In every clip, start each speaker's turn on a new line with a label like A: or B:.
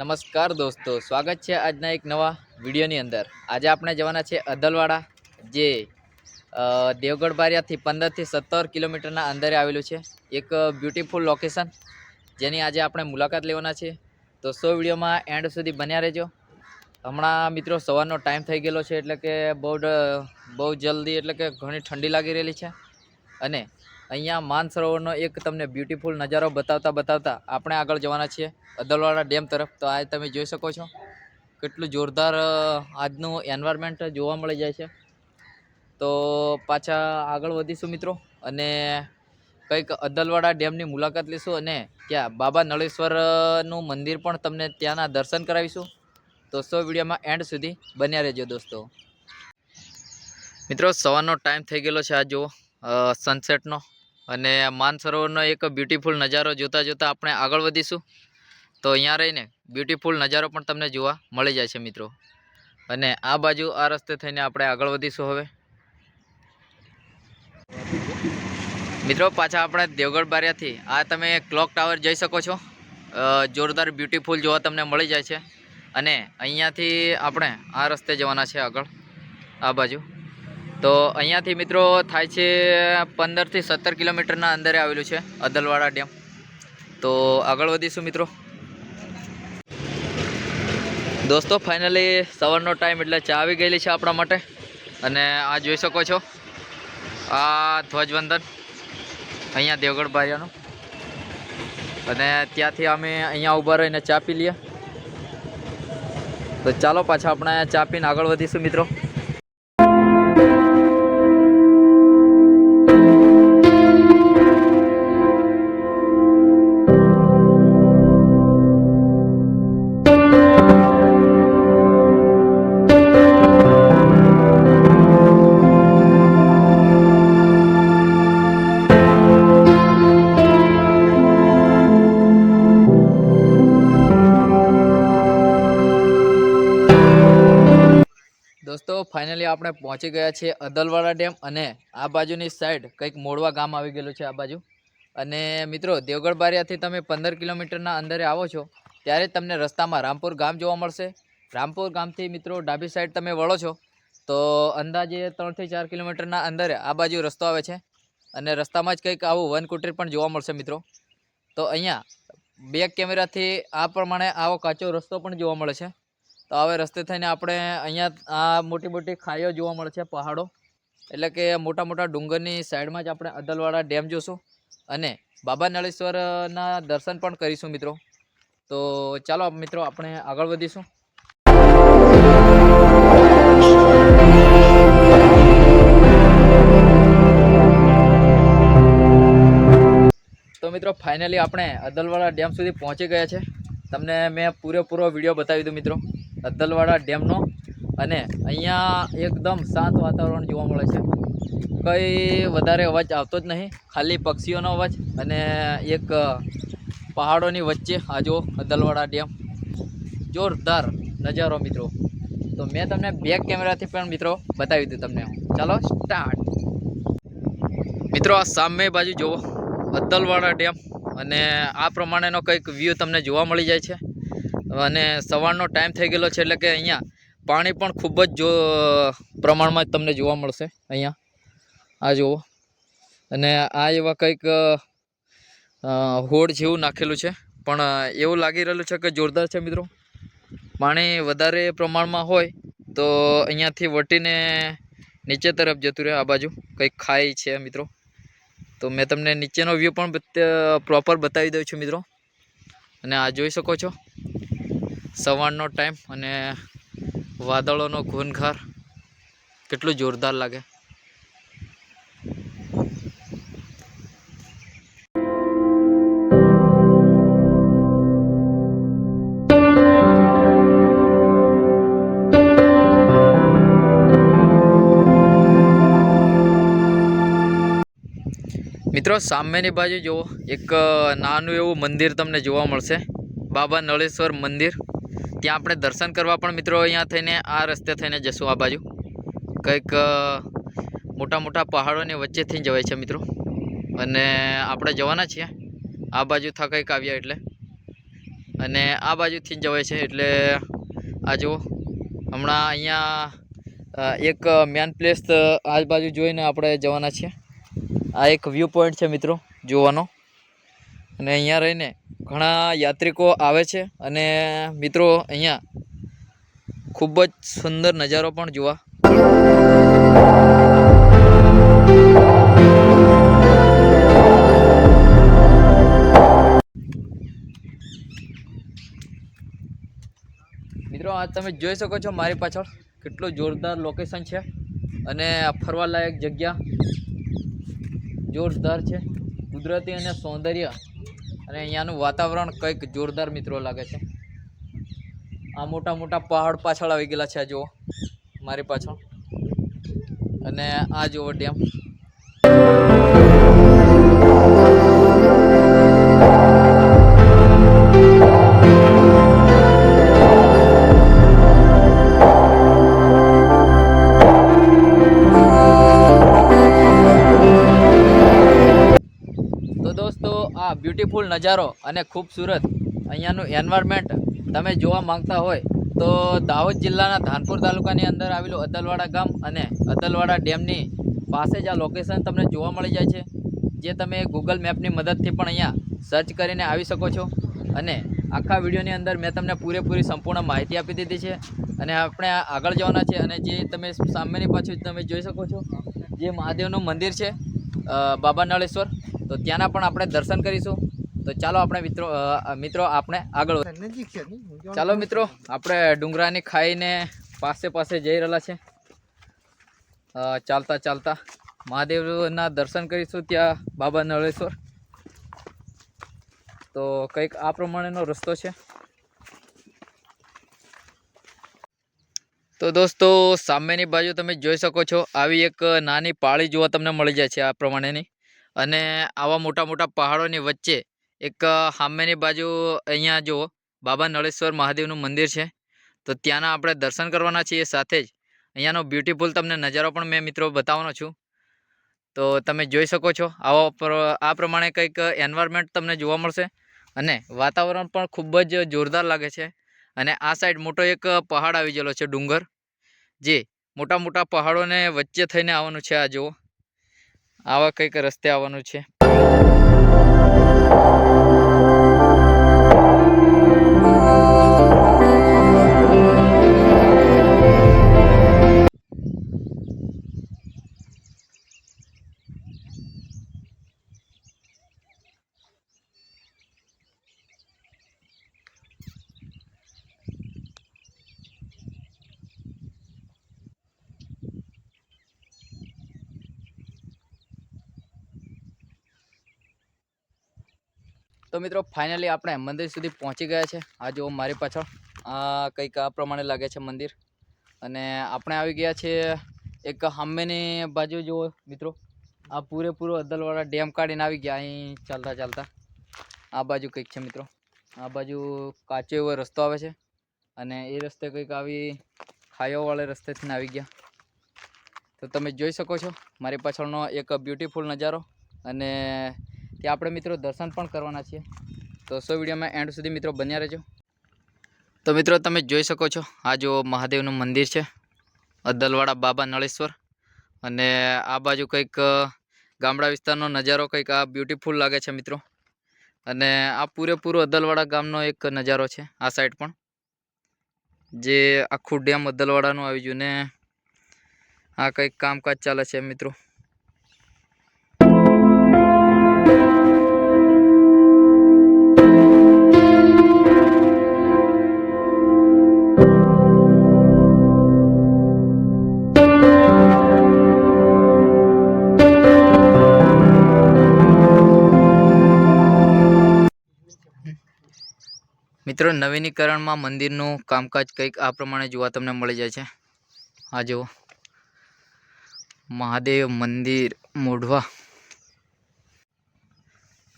A: નમસ્કાર દોસ્તો, સ્વાગત છે આજના એક નવા વિડીયોની અંદર. આજે આપણે જવાના છે અદલવાડા, જે દેવગઢ બારિયાથી પંદરથી સત્તર કિલોમીટરના અંદરે આવેલું છે. એક બ્યુટીફુલ લોકેશન જેની આજે આપણે મુલાકાત લેવાના છે તો સો વિડીયોમાં એન્ડ સુધી બન્યા રહેજો. હમણાં મિત્રો સવારનો ટાઈમ થઈ ગયેલો છે, એટલે કે બહુ બહુ જલ્દી, એટલે કે ઘણી ઠંડી લાગી રહેલી છે. અને અહીંયા માનસરોવરનો એક તમને બ્યુટીફુલ નજારો બતાવતા બતાવતા આપણે આગળ જવાના છીએ, અદલવાડા ડેમ તરફ. તો આ તમે જોઈ શકો છો, કેટલું જોરદાર આજનું એન્વાયરમેન્ટ જોવા મળી જાય છે. તો પાછા આગળ વધીશું મિત્રો અને કંઈક અદલવાડા ડેમની મુલાકાત લઈશું અને ત્યાં બાબા નળેશ્વરનું મંદિર પણ તમને ત્યાંના દર્શન કરાવીશું. તો સો વિડીયોમાં એન્ડ સુધી બન્યા રહેજો દોસ્તો. મિત્રો, સવારનો ટાઈમ થઈ ગયેલો છે આ જુઓ સનસેટનો અને માનસરોવરનો એક બ્યુટીફુલ નજારો જોતાં જોતાં આપણે આગળ વધીશું. તો અહીંયા રહીને બ્યુટીફુલ નજારો પણ તમને જોવા મળી જાય છે મિત્રો. અને આ બાજુ આ રસ્તે થઈને આપણે આગળ વધીશું હવે. મિત્રો પાછા આપણે દેવગઢ બારિયાથી, આ તમે ક્લોક ટાવર જઈ શકો છો. જોરદાર બ્યુટીફુલ જોવા તમને મળી જાય છે. અને અહીંયાથી આપણે આ રસ્તે જવાના છે આગળ, આ બાજુ. તો અહીંયાથી મિત્રો થાય છે પંદરથી સત્તર કિલોમીટરના અંદરે આવેલું છે અદલવાડા ડેમ. તો આગળ વધીશું મિત્રો. દોસ્તો ફાઇનલી સવારનો ટાઈમ એટલે ચા આવી ગયેલી છે આપણા માટે. અને આ જોઈ શકો છો, આ ધ્વજવંદન અહીંયા દેવગઢ બારિયાનું અને ત્યાંથી અમે અહીંયા ઊભા રહીને ચા પી લઈએ. તો ચાલો પાછા આપણે ચા પીને આગળ વધીશું મિત્રો. આપણે પહોંચી ગયા છીએ અદલવાડા ડેમ અને આ બાજુની સાઈડ કંઈક મોડવા ગામ આવી ગયેલું છે આ બાજુ. અને મિત્રો દેવગઢ બારિયાથી તમે પંદર કિલોમીટરના અંદરે આવો છો, ત્યારે તમને રસ્તામાં રામપુર ગામ જોવા મળશે. રામપુર ગામથી મિત્રો, ડાબી સાઈડ તમે વળો છો, તો અંદાજે ત્રણથી ચાર કિલોમીટરના અંદરે આ બાજુ રસ્તો આવે છે. અને રસ્તામાં જ કંઈક આવું વનકુટરી પણ જોવા મળશે મિત્રો. તો અહીંયા બેક કેમેરાથી આ પ્રમાણે આવો કાચો રસ્તો પણ જોવા મળે છે. તો હવે રસ્તે થઈને આપણે અહીંયા આ મોટી મોટી ખાઈઓ જોવા મળે છે, પહાડો. એટલે કે મોટા મોટા ડુંગરની સાઈડમાં જ આપણે અદલવાડા ડેમ જોશું. અને બાબા નળેશ્વરના દર્શન પણ કરીશું મિત્રો. તો ચાલો મિત્રો આપણે આગળ વધીશું. તો મિત્રો ફાઇનલી આપણે અદલવાડા ડેમ સુધી પહોંચી ગયા છે. તમને મેં પૂરેપૂરો વીડિયો બતાવી દીધો મિત્રો. અદ્દલવાડા ડેમનો. અને અહીંયા એકદમ શાંત વાતાવરણ જોવા મળે છે. કંઈ વધારે અવાજ આવતો જ નહીં. ખાલી પક્ષીઓનો અવાજ અને એક પહાડોની વચ્ચે આ જો અદ્દલવાડા ડેમ. જોરદાર નજારો મિત્રો. તો મેં તમને બેક કેમેરાથી પણ મિત્રો બતાવી દીધું તમને. ચાલો સ્ટાર્ટ મિત્રો આ સામે બાજુ જુઓ અદ્દલવાડા ડેમ. અને આ પ્રમાણેનો કંઈક વ્યૂ તમને જોવા મળી જાય છે. અને સવારનો ટાઈમ થઈ ગયેલો છે એટલે કે અહીંયા પાણી પણ ખૂબ જ જો, પ્રમાણમાં તમને જોવા મળશે. અહીંયા, આ જુઓ. અને આ એવા કંઈક હોડ જેવું નાખેલું છે. પણ એવું લાગી રહેલું છે કે જોરદાર છે મિત્રો. પાણી વધારે પ્રમાણમાં હોય તો અહીંયાથી વટીને નીચે તરફ જતું રહે, આ બાજુ. કંઈક ખાઈ છે મિત્રો. તો મેં તમને નીચેનો વ્યૂ પણ પ્રોપર બતાવી દઉં છું મિત્રો. અને આ જોઈ શકો છો. સવારનો ટાઈમ અને વાદળોનો ઘૂનઘાર. કેટલું જોરદાર લાગે. મિત્રો, સામેની બાજુ જુઓ. એક નાનું એવું મંદિર તમને જોવા મળશે. બાબા નળેશ્વર મંદિર. ત્યાં આપણે દર્શન કરવા પણ મિત્રો અહીંયા થઈને, આ રસ્તે થઈને જશું આ બાજુ. કંઈક મોટા મોટા પહાડોની વચ્ચેથી જવાય છે મિત્રો. અને આપણે જવાના છીએ. આ બાજુ થા કંઈક આવ્યા એટલે. અને આ બાજુથી જવાય છે એટલે, આ જુઓ. હમણાં અહીંયા એક મેન પ્લેસ આ બાજુ જોઈને આપણે જવાના છીએ. આ એક વ્યૂ પોઈન્ટ છે મિત્રો, જોવાનો. અને અહીંયા રહીને ઘણા યાત્રિકો આવે છે અને મિત્રો અહીંયા ખૂબ જ સુંદર નજારો પણ જોવા. મિત્રો, આ તમે જોઈ શકો છો મારી પાછળ કેટલું જોરદાર લોકેશન છે અને ફરવાલાયક જગ્યા. જોરદાર છે. કુદરતી અને સૌંદર્ય અને અહીંયાનું વાતાવરણ કંઈક જોરદાર મિત્રો લાગે છે. આ મોટા મોટા પહાડ પાછળ આવી ગયેલા છે, આ જુઓ, મારી પાછળ. અને આ જુઓ ડેમ. બ્યુટીફુલ નજારો અને ખૂબસૂરત અહીંયાનું એન્વાયરમેન્ટ તમે જોવા માંગતા હોય તો દાહોદ જિલ્લાના ધાનપુર તાલુકાની અંદર આવેલું અદલવાડા ગામ અને અદલવાડા ડેમની પાસે જ આ લોકેશન તમને જોવા મળી જાય છે, જે તમે ગૂગલ મેપની મદદથી પણ અહીંયા સર્ચ કરીને આવી શકો છો. અને આખા વિડીયોની અંદર મેં તમને પૂરેપૂરી સંપૂર્ણ માહિતી આપી દીધી છે. અને આપણે આગળ જવાના છે અને જે તમે સામેની પાછું તમે જોઈ શકો છો, જે મહાદેવનું મંદિર છે બાબા નળેશ્વર. તો ત્યાંના પણ આપણે દર્શન કરીશું. તો ચાલો આપણે મિત્રો મિત્રો આપણે આગળ ચાલો મિત્રો આપણે ડુંગરાની ખાઈને પાસે પાસે જઈ રહેલા છે. ચાલતા ચાલતા મહાદેવના દર્શન કરીશું ત્યાં બાબા નળેશ્વર. તો કંઈક આ પ્રમાણેનો રસ્તો છે. તો દોસ્તો સામેની બાજુ તમે જોઈ શકો છો આવી એક નાની પાળી જોવા તમને મળી જાય છે આ પ્રમાણેની. અને આવા મોટા મોટા પહાડોની વચ્ચે એક સામેની બાજુ અહીંયા જુઓ, બાબા નળેશ્વર મહાદેવનું મંદિર છે. તો ત્યાંના આપણે દર્શન કરવાના છીએ સાથે જ. અહીંયાનો બ્યુટીફુલ તમને નજારો પણ મેં મિત્રો બતાવવાનો છું. તો તમે જોઈ શકો છો, આવો આ પ્રમાણે કંઈક એન્વાયરમેન્ટ તમને જોવા મળશે. અને વાતાવરણ પણ ખૂબ જ જોરદાર લાગે છે. અને આ સાઈડ મોટો એક પહાડ આવી ગયેલો છે, ડુંગર. જે મોટા મોટા પહાડોને વચ્ચે થઈને આવવાનું છે, આ જુઓ. આવા કંઈક રસ્તે આવવાનું છે. તો મિત્રો ફાઇનલી આપણે મંદિર સુધી પહોંચી ગયા છે. આ જુઓ મારી પાછળ. આ કંઈક આ પ્રમાણે લાગે છે મંદિર. અને આપણે આવી ગયા છે એક સામેની બાજુ જુઓ મિત્રો. આ પૂરેપૂરો અદ્દલવાળા ડેમ કાઢીને આવી ગયા. અહીં ચાલતા ચાલતા. આ બાજુ કંઈક છે મિત્રો. આ બાજુ કાચો એવો રસ્તો આવે છે. અને એ રસ્તે કંઈક આવી ખાઈઓવાળા રસ્તેથી આવી ગયા. તો તમે જોઈ શકો છો, મારી પાછળનો એક બ્યુટીફુલ નજારો. અને ત્યાં આપણે મિત્રો દર્શન પણ કરવાના છીએ. તો સો વિડીયોમાં એન્ડ સુધી મિત્રો બન્યા રહેજો. તો મિત્રો તમે જોઈ શકો છો, આ જો મહાદેવનું મંદિર છે, અદ્દલવાડા બાબા નળેશ્વર. અને આ બાજુ કંઈક ગામડા વિસ્તારનો નજારો કંઈક આ બ્યુટીફુલ લાગે છે મિત્રો. અને આ પૂરેપૂરો અદ્દલવાડા ગામનો એક નજારો છે, આ સાઈડ પણ. જે આખું ડેમ અદ્દલવાડાનું આવી ગયું ને આ કંઈક કામકાજ ચાલે છે મિત્રો. મિત્રો, નવીનીકરણમાં મંદિરનું કામકાજ કંઈક આ પ્રમાણે જોવા તમને મળી જાય છે. આ જુઓ. મહાદેવ મંદિર મોઢવા.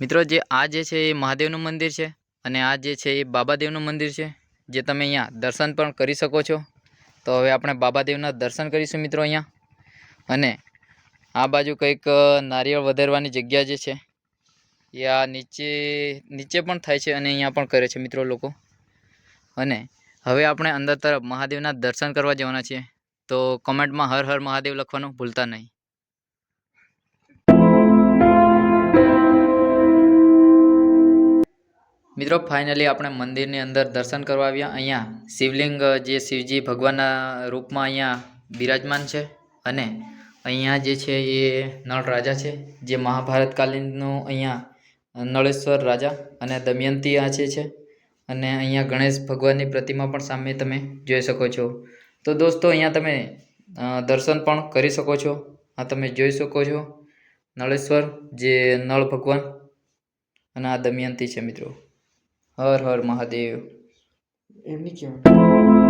A: મિત્રો, જે આ જે છે એ મહાદેવનું મંદિર છે અને આ જે છે એ બાબાદેવનું મંદિર છે, જે તમે અહીંયા દર્શન પણ કરી શકો છો. તો હવે આપણે બાબાદેવના દર્શન કરીશું મિત્રો અહીંયા. અને આ બાજુ કંઈક નારિયેળ વધારવાની જગ્યા જે છે આ નીચે નીચે પણ થાય છે અને અહીંયા પણ કરે છે મિત્રો લોકો. અને હવે આપણે અંદર તરફ મહાદેવના દર્શન કરવા જવાના છીએ. તો કમેન્ટમાં હર હર મહાદેવ લખવાનું ભૂલતા નહીં. મિત્રો, ફાઇનલી આપણે મંદિરની અંદર દર્શન કરવા આવ્યા. અહીંયા શિવલિંગ, જે શિવજી ભગવાનના રૂપમાં અહીંયા બિરાજમાન છે અને અહીંયા જે છે એ નળ રાજા છે, જે મહાભારત કાલીનનું અહીંયા નળેશ્વર રાજા અને દમયંતી આ છે છે અને અહીંયા ગણેશ ભગવાનની પ્રતિમા પણ સામે તમે જોઈ શકો છો. તો દોસ્તો, અહીંયા તમે દર્શન પણ કરી શકો છો. આ તમે જોઈ શકો છો. નળેશ્વર જે નળ ભગવાન અને આ દમયંતી છે મિત્રો. હર હર મહાદેવ.
B: એમની કહેવાય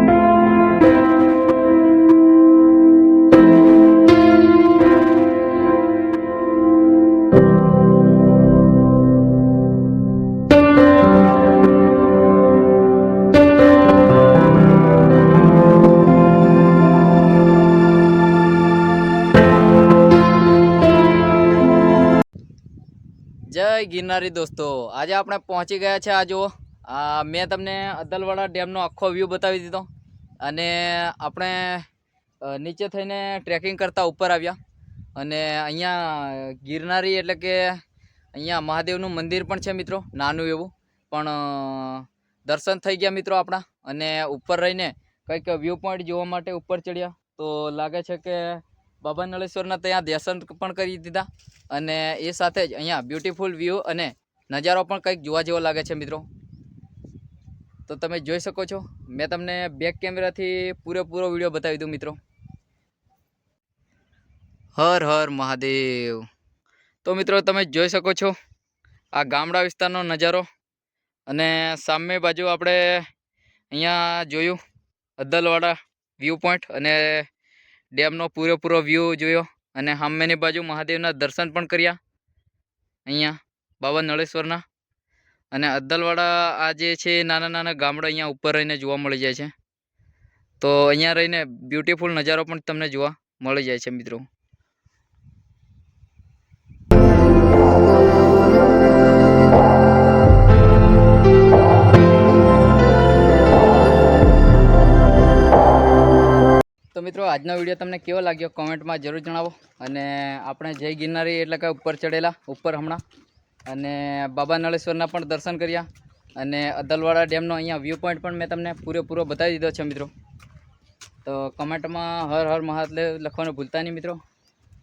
A: જય ગિરનારી દોસ્તો, આજે આપણે પહોંચી ગયા છે આ જુઓ. મેં તમને અદલવાડા ડેમનો આખો વ્યૂ બતાવી દીધો. અને આપણે નીચે થઈને ટ્રેકિંગ કરતા ઉપર આવ્યા. અને અહીંયા ગિરનારી એટલે કે અહીંયા મહાદેવનું મંદિર પણ છે મિત્રો, નાનું એવું. પણ દર્શન થઈ ગયા મિત્રો આપણા. અને ઉપર રહીને કંઈક વ્યૂ પોઈન્ટ જોવા માટે ઉપર ચડ્યા. તો લાગે છે કે બાબા નળેશ્વરના ત્યાં દર્શન પણ કરી દીધા અને એ સાથે જ અહીંયા બ્યુટીફુલ વ્યૂ અને નજારો પણ કંઈક જોવા જેવો લાગે છે મિત્રો. તો તમે જોઈ શકો છો. મેં તમને બેક કેમેરાથી પૂરેપૂરો વીડિયો બતાવી દઉં મિત્રો. હર હર મહાદેવ. તો મિત્રો તમે જોઈ શકો છો આ ગામડા વિસ્તારનો નજારો અને સામે બાજુ આપણે અહીંયા જોયું અદ્દલવાડા વ્યૂ પોઈન્ટ અને ડેમનો પૂરેપૂરો વ્યૂ જોયો અને સામેની બાજુ મહાદેવના દર્શન પણ કર્યા. અહીંયા બાબા નળેશ્વરના. અને અદ્દલવાડા આ જે છે નાના નાના ગામડા અહીંયા ઉપર રહીને જોવા મળી જાય છે. તો અહીંયા રહીને બ્યુટીફુલ નજારો પણ તમને જોવા મળી જાય છે મિત્રો. મિત્રો, આજનો વીડિયો તમને કેવો લાગ્યો કોમેન્ટમાં જરૂર જણાવો. અને આપણે જય ગિરનારી એટલે કે ઉપર ચડેલા, ઉપર હમણાં. અને બાબા નળેશ્વરના પણ દર્શન કર્યા. અને અદલવાડા ડેમનો અહીંયા વ્યૂ પોઈન્ટ પણ મેં તમને પૂરેપૂરો બતાવી દીધો છે, મિત્રો. તો કમેન્ટમાં હર હર મહાદેવ લખવાનું ભૂલતા નહીં, મિત્રો.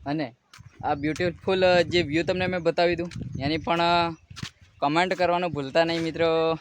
A: અને આ બ્યુટીફુલ જે વ્યૂ તમને મેં બતાવી દઉં એની પણ કમેન્ટ કરવાનું ભૂલતા નહીં, મિત્રો.